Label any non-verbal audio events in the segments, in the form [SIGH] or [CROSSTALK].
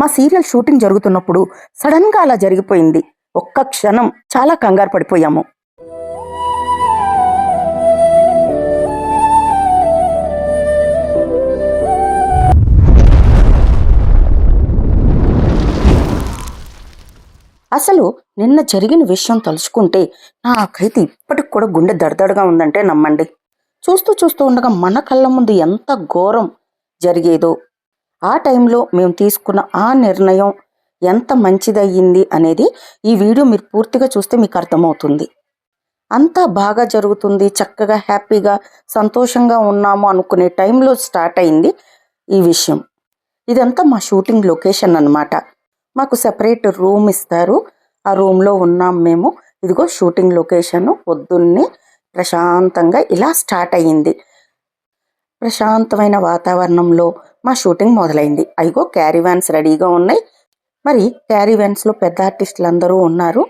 మా serial shooting జరుగుతున్నప్పుడు సడన్గా అలా జరిగిపోయింది. ఒక్క క్షణం చాలా కంగారు పడిపోయాము. అసలు నిన్న జరిగిన విషయం తలుచుకుంటే నాకైతే ఇప్పటికి కూడా గుండె దడదడగా ఉందంటే నమ్మండి. చూస్తూ చూస్తూ ఉండగా మన కళ్ళ ముందు ఎంత ఘోరం జరిగేదో ఆ టైంలో మేము తీసుకున్న ఆ నిర్ణయం ఎంత మంచిదయ్యింది అనేది ఈ వీడియో మీరు పూర్తిగా చూస్తే మీకు అర్థమవుతుంది. అంతా బాగా జరుగుతుంది చక్కగా హ్యాపీగా సంతోషంగా ఉన్నాము అనుకునే టైంలో స్టార్ట్ అయింది ఈ విషయం. ఇదంతా మా షూటింగ్ లొకేషన్ అన్నమాట. మాకు సెపరేట్ రూమ్ ఇస్తారు. ఆ రూమ్లో ఉన్నాం మేము. ఇదిగో షూటింగ్ లొకేషన్ పొద్దున్నే ప్రశాంతంగా ఇలా స్టార్ట్ అయ్యింది. ప్రశాంతమైన వాతావరణంలో మా షూటింగ్ మొదలైంది. అయిగో క్యారీ వ్యాన్స్ రెడీగా ఉన్నాయి. మరి క్యారీ వ్యాన్స్లో పెద్ద ఆర్టిస్టులు అందరూ ఉన్నారు.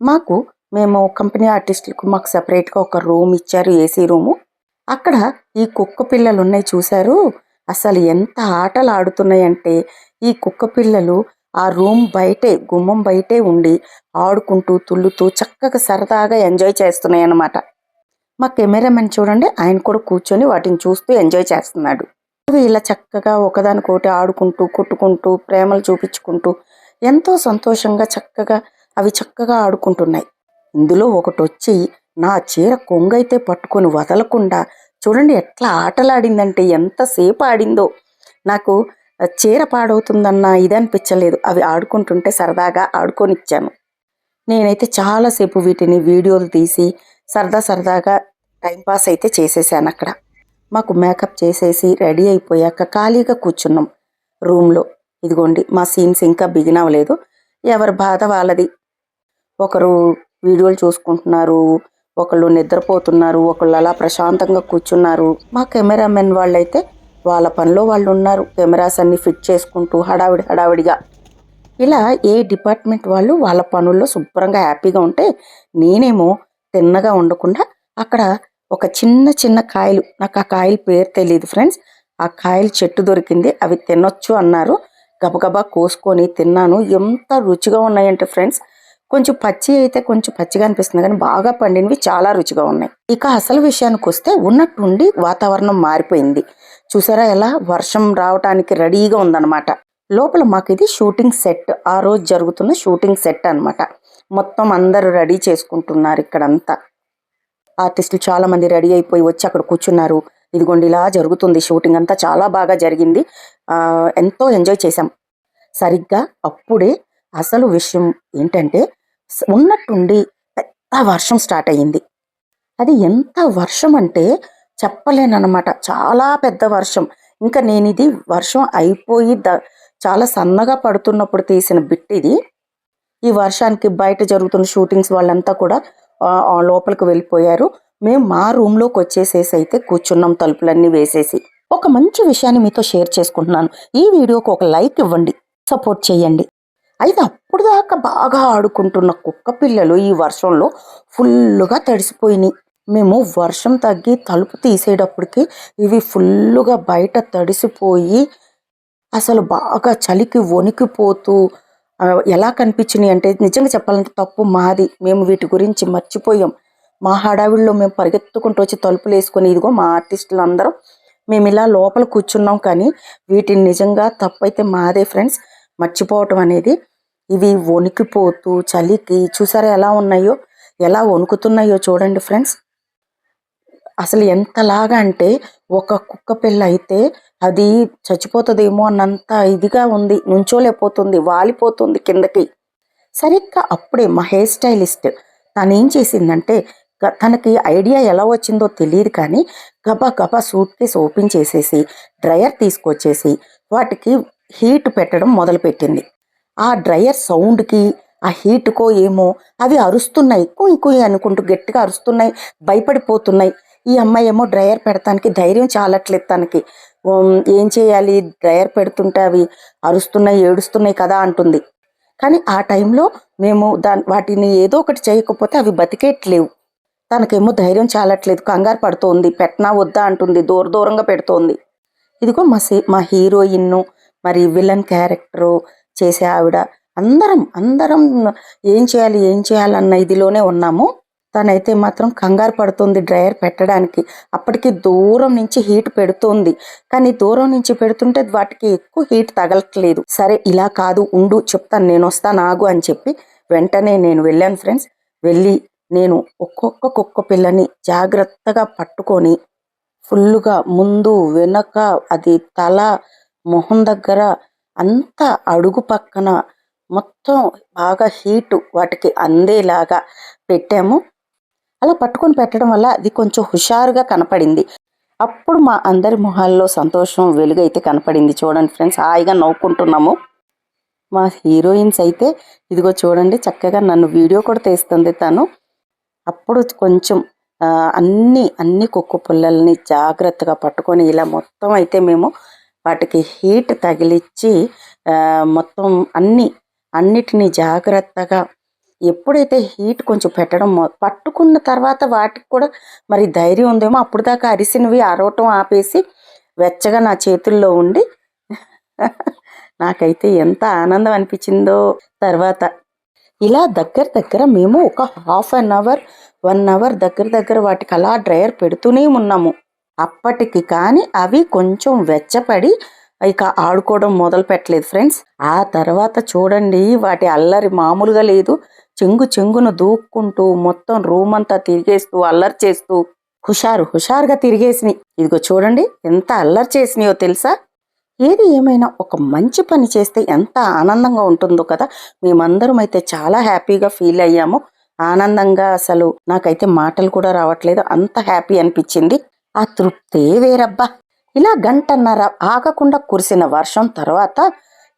మాకు మేము కంపెనీ ఆర్టిస్టులకు మాకు సపరేట్గా ఒక రూమ్ ఇచ్చారు ఏసీ రూము. అక్కడ ఈ కుక్క పిల్లలు ఉన్నాయి చూశారు? అసలు ఎంత ఆటలు ఆడుతున్నాయంటే ఈ కుక్క పిల్లలు ఆ రూమ్ బయటే గుమ్మం బయటే ఉండి ఆడుకుంటూ తుల్లుతూ చక్కగా సరదాగా ఎంజాయ్ చేస్తున్నాయి అన్నమాట మా కెమెరామెన్ చూడండి ఆయన కూడా కూర్చొని వాటిని చూస్తూ ఎంజాయ్ చేస్తున్నాడు. అవి ఇలా చక్కగా ఒకదానికొకటి ఆడుకుంటూ కొట్టుకుంటూ ప్రేమలు చూపించుకుంటూ ఎంతో సంతోషంగా చక్కగా అవి చక్కగా ఆడుకుంటున్నాయి. ఇందులో ఒకటి వచ్చి నా చీర కొంగైతే పట్టుకొని వదలకుండా చూడండి ఎట్లా ఆటలాడిందంటే ఎంతసేపు ఆడిందో. నాకు చీర పాడవుతుందన్న ఇది అనిపించలేదు. అవి ఆడుకుంటుంటే సరదాగా ఆడుకొనిచ్చాను. నేనైతే చాలాసేపు వీటిని వీడియోలు తీసి సరదా సరదాగా టైంపాస్ అయితే చేసేసాను అక్కడ. మాకు మేకప్ చేసేసి రెడీ అయిపోయాక ఖాళీగా కూర్చున్నాం రూమ్లో. ఇదిగోండి మా సీన్స్ ఇంకా బిగిన్ అవ్వలేదు. ఎవరి బాధ వాళ్ళది. ఒకరు వీడియోలు చూసుకుంటున్నారు ఒకళ్ళు నిద్రపోతున్నారు ఒకళ్ళు అలా ప్రశాంతంగా కూర్చున్నారు. మా కెమెరామెన్ వాళ్ళైతే వాళ్ళ పనిలో వాళ్ళు ఉన్నారు. కెమెరాస్ అన్ని ఫిట్ చేసుకుంటూ హడావిడి హడావిడిగా. ఇలా ఏ డిపార్ట్మెంట్ వాళ్ళు వాళ్ళ పనుల్లో శుభ్రంగా హ్యాపీగా ఉంటే నేనేమో తిన్నగా ఉండకుండా అక్కడ ఒక చిన్న చిన్న కాయలు నాకు ఆ కాయల పేరు తెలియదు ఫ్రెండ్స్. ఆ కాయలు చెట్టు దొరికింది అవి తినొచ్చు అన్నారు. గబగబా కోసుకొని తిన్నాను. ఎంత రుచిగా ఉన్నాయంటే ఫ్రెండ్స్. కొంచెం పచ్చి అయితే కొంచెం పచ్చిగా అనిపిస్తుంది కానీ బాగా పండినవి చాలా రుచిగా ఉన్నాయి. ఇక అసలు విషయానికి వస్తే ఉన్నట్టుండి వాతావరణం మారిపోయింది. చూసారా ఎలా? వర్షం రావటానికి రెడీగా ఉందన్నమాట. లోపల మాకు ఇది షూటింగ్ సెట్. ఆ రోజు జరుగుతున్న షూటింగ్ సెట్ అన్నమాట. మొత్తం అందరూ రెడీ చేసుకుంటున్నారు ఇక్కడంతా. ఆర్టిస్టులు చాలామంది రెడీ అయిపోయి వచ్చి అక్కడ కూర్చున్నారు. ఇదిగోండి ఇలా జరుగుతుంది. షూటింగ్ అంతా చాలా బాగా జరిగింది. ఎంతో ఎంజాయ్ చేశాం. సరిగ్గా అప్పుడే అసలు విషయం ఏంటంటే ఉన్నట్టుండి పెద్ద వర్షం స్టార్ట్ అయ్యింది. అది ఎంత వర్షం అంటే చెప్పలేనమాట చాలా పెద్ద వర్షం. ఇంకా నేను ఇది వర్షం అయిపోయి ద చాలా సన్నగా పడుతున్నప్పుడు తీసిన బిట్ ఇది ఈ వర్షానికి బయట జరుగుతున్న షూటింగ్స్ వాళ్ళంతా కూడా లోపలికి వెళ్ళిపోయారు. మేము మా రూమ్లోకి వచ్చేసేసి అయితే కూర్చున్నాం తలుపులన్నీ వేసేసి. ఒక మంచి విషయాన్ని మీతో షేర్ చేసుకుంటున్నాను. ఈ వీడియోకి ఒక లైక్ ఇవ్వండి. సపోర్ట్ చేయండి. అయితే అప్పుడు దాకా బాగా ఆడుకుంటున్న కుక్క పిల్లలు ఈ వర్షంలో ఫుల్లుగా తడిసిపోయినాయి. మేము వర్షం తగ్గి తలుపు తీసేటప్పటికి ఇవి ఫుల్లుగా బయట తడిసిపోయి అసలు బాగా చలికి వణికిపోతూ ఎలా కనిపించినాయి అంటే నిజంగా చెప్పాలంటే తప్పు మాది. మేము వీటి గురించి మర్చిపోయాం. మా హడావిడిలో మేము పరిగెత్తుకుంటూ వచ్చి తలుపులు వేసుకొని ఇదిగో మా ఆర్టిస్టులు అందరం మేము ఇలా లోపల కూర్చున్నాం కానీ వీటిని నిజంగా తప్పైతే మాదే ఫ్రెండ్స్. మర్చిపోవటం అనేది ఇవి వణికిపోతూ చలికి చూసారా ఎలా ఉన్నాయో ఎలా వణుకుతున్నాయో చూడండి ఫ్రెండ్స్. అసలు ఎంతలాగా అంటే ఒక కుక్క పిల్ల అయితే అది చచ్చిపోతుందేమో అన్నంత ఇదిగా ఉంది నుంచోలేకపోతుంది వాలిపోతుంది కిందకి. సరిగ్గా అప్పుడే మా హెయిర్ స్టైలిస్ట్ తను ఏం చేసిందంటే గ- తనకి ఐడియా ఎలా వచ్చిందో తెలియదు కానీ గబా గబా సూట్ కేస్ ఓపెన్ చేసేసి డ్రయర్ తీసుకొచ్చేసి వాటికి హీట్ పెట్టడం మొదలుపెట్టింది. ఆ డ్రయర్ సౌండ్కి ఆ హీట్కో ఏమో అవి అరుస్తున్నాయి కుయ్ కుయ్ అనుకుంటూ గట్టిగా అరుస్తున్నాయి భయపడిపోతున్నాయి. ఈ అమ్మాయి ఏమో డ్రయర్ పెడతానికి ధైర్యం చాలట్లేదు తనకి. ఏం చేయాలి? డ్రయర్ పెడుతుంటే అవి అరుస్తున్నాయి ఏడుస్తున్నాయి కదా అంటుంది. కానీ ఆ టైంలో మేము దాని వాటిని ఏదో ఒకటి చేయకపోతే అవి బతికేట్లేవు. తనకేమో ధైర్యం చాలట్లేదు కంగారు పడుతోంది పెట్టనా వద్దా అంటుంది దూర దూరంగా పెడుతోంది. ఇదిగో మా మా హీరోయిన్ మరి విలన్ క్యారెక్టరు చేసే ఆవిడ. అందరం అందరం ఏం చేయాలి ఏం చేయాలన్న ఇదిలోనే ఉన్నాము. తనైతే మాత్రం కంగారు పడుతుంది డ్రయర్ పెట్టడానికి. అప్పటికి దూరం నుంచి హీట్ పెడుతుంది. కానీ దూరం నుంచి పెడుతుంటే వాటికి ఎక్కువ హీట్ తగలట్లేదు. సరే ఇలా కాదు ఉండు చెప్తాను నేను వస్తాను ఆగు అని చెప్పి వెంటనే నేను వెళ్ళాను ఫ్రెండ్స్. వెళ్ళి నేను ఒక్కొక్క కుక్క పిల్లని జాగ్రత్తగా పట్టుకొని ఫుల్లుగా ముందు వెనక అది తల మొహం దగ్గర అంత అడుగు పక్కన మొత్తం బాగా హీటు వాటికి అందేలాగా పెట్టాము. అలా పట్టుకొని పెట్టడం వల్ల అది కొంచెం హుషారుగా కనపడింది. అప్పుడు మా అందరి మొహాల్లో సంతోషం వెలుగైతే కనపడింది. చూడండి ఫ్రెండ్స్ హాయిగా నవ్వుకుంటున్నాము. మా హీరోయిన్స్ అయితే ఇదిగో చూడండి చక్కగా నన్ను వీడియో కూడా తీస్తుంది తను. అప్పుడు కొంచెం అన్ని అన్ని కుక్క పుల్లల్ని జాగ్రత్తగా పట్టుకొని ఇలా మొత్తం అయితే మేము వాటికి హీట్ తగిలిచ్చి మొత్తం అన్ని అన్నిటినీ జాగ్రత్తగా ఎప్పుడైతే హీట్ కొంచెం పెట్టడం పట్టుకున్న తర్వాత వాటికి కూడా మరి ధైర్యం ఉందేమో అప్పుడు దాకా అరిసినవి అరవటం ఆపేసి వెచ్చగా నా చేతుల్లో ఉండి [LAUGHS] నాకైతే ఎంత ఆనందం అనిపించిందో తర్వాత. ఇలా దగ్గర దగ్గర మేము ఒక half an hour one hour దగ్గర దగ్గర వాటికి అలా డ్రైయర్ పెడుతూనే ఉన్నాము. అప్పటికి కానీ అవి కొంచెం వెచ్చపడి ఇక ఆడుకోవడం మొదలు పెట్టలేదు ఫ్రెండ్స్. ఆ తర్వాత చూడండి వాటి అల్లరి మామూలుగా లేదు. చెంగు చెంగును దూక్కుంటూ మొత్తం రూమ్ అంతా తిరిగేస్తూ అల్లరి చేస్తూ హుషారు హుషారుగా తిరిగేసినాయి. ఇదిగో చూడండి ఎంత అల్లరి చేసినాయో తెలుసా? ఏది ఏమైనా ఒక మంచి పని చేస్తే ఎంత ఆనందంగా ఉంటుందో కదా. మేమందరం అయితే చాలా హ్యాపీగా ఫీల్ అయ్యాము. ఆనందంగా అసలు నాకైతే మాటలు కూడా రావట్లేదు. అంత హ్యాపీ అనిపించింది. ఆ తృప్తే వేరబ్బా. ఇలా గంటన్నర ఆగకుండా కురిసిన వర్షం తర్వాత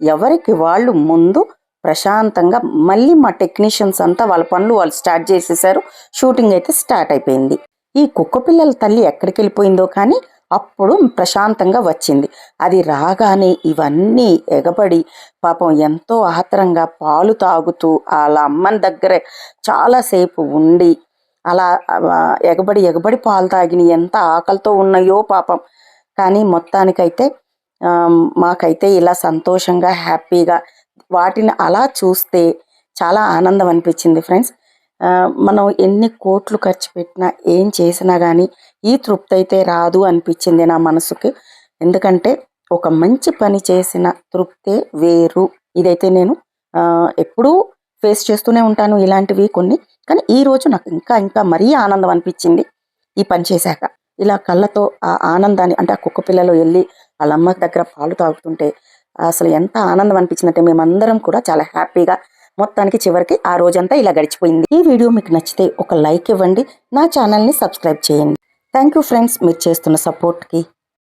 ఎవరికి వాళ్ళు ముందు ప్రశాంతంగా మళ్ళీ మా టెక్నీషియన్స్ అంతా వాళ్ళ పనులు వాళ్ళు స్టార్ట్ చేసేసారు. షూటింగ్ అయితే స్టార్ట్ అయిపోయింది. ఈ కుక్క పిల్లల తల్లి ఎక్కడికి వెళ్ళిపోయిందో కానీ అప్పుడు ప్రశాంతంగా వచ్చింది. అది రాగానే ఇవన్నీ ఎగబడి పాపం ఎంతో ఆత్రంగా పాలు తాగుతూ వాళ్ళ అమ్మని దగ్గరే చాలాసేపు ఉండి అలా ఎగబడి ఎగబడి పాలు తాగిని ఎంత ఆకలితో ఉన్నాయో పాపం. కానీ మొత్తానికైతే మాకైతే ఇలా సంతోషంగా హ్యాపీగా వాటిని అలా చూస్తే చాలా ఆనందం అనిపించింది ఫ్రెండ్స్. మనం ఎన్ని కోట్లు ఖర్చు పెట్టినా ఏం చేసినా కానీ ఈ తృప్తి అయితే రాదు అనిపించింది నా మనసుకి. ఎందుకంటే ఒక మంచి పని చేసిన తృప్తే వేరు. ఇదైతే నేను ఎప్పుడూ ఫేస్ చేస్తూనే ఉంటాను ఇలాంటివి కొన్ని. కానీ ఈ రోజు నాకు ఇంకా ఇంకా మరీ ఆనందం అనిపించింది ఈ పని చేశాక. ఇలా కళ్ళతో ఆ ఆనందాన్ని అంటే ఆ కుక్క పిల్లలు వెళ్ళి వాళ్ళ అమ్మ దగ్గర పాలు తాగుతుంటే అసలు ఎంత ఆనందం అనిపించిందంటే మేమందరం కూడా చాలా హ్యాపీగా మొత్తానికి చివరికి ఆ రోజంతా ఇలా గడిచిపోయింది. ఈ వీడియో మీకు నచ్చితే ఒక లైక్ ఇవ్వండి. నా ఛానల్ని సబ్స్క్రైబ్ చేయండి. Thank you friends. మీరు చేస్తున్న సపోర్ట్కి